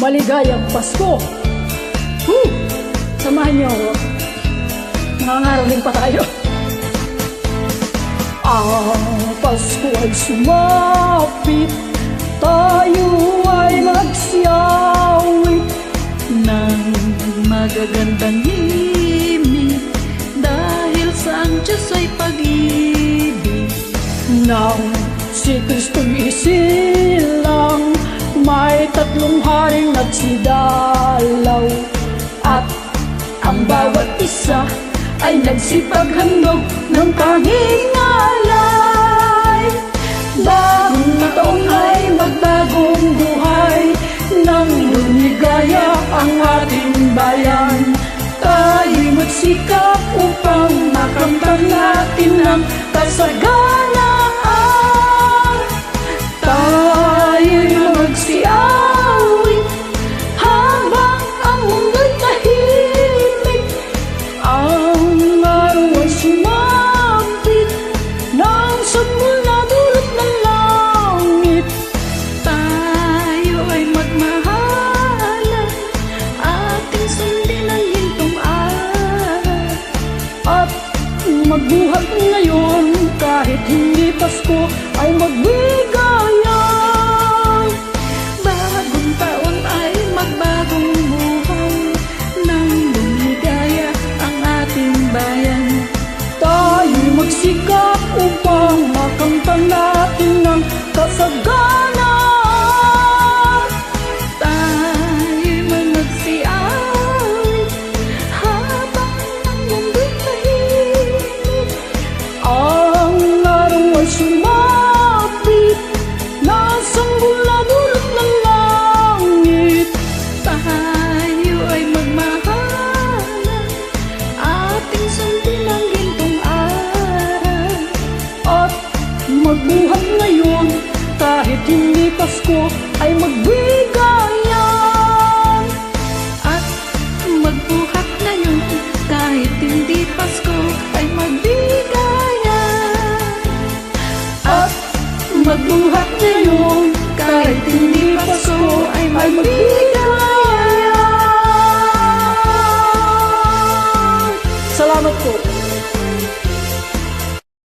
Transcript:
maligayang Pasko. Woo! Samahan niyo ako. Nangangaroling pa tayo. Ang Pasko ay sumapit, tayo ay nagsiyawit ng magagandang himig dahil sa ang Diyos ay pag-ibig. Nang si Kristo'y isilang, may tatlong haring nagsidalaw. At ang bawat isa ay nagsipaghandog ng tanging alay Bagong taon ay magbagong buhay Nang lumigaya ang ating bayan. Tayo'y magsikap upang makamtan natin ang kasaganaan よし! Magbuhat ngayon. Kahit hindi Pasko ay magbigayan. At magbuhat na yun kahit hindi Pasko ay magbigayan. At magbuhat ngayon Kahit hindi Pasko ay magbigayan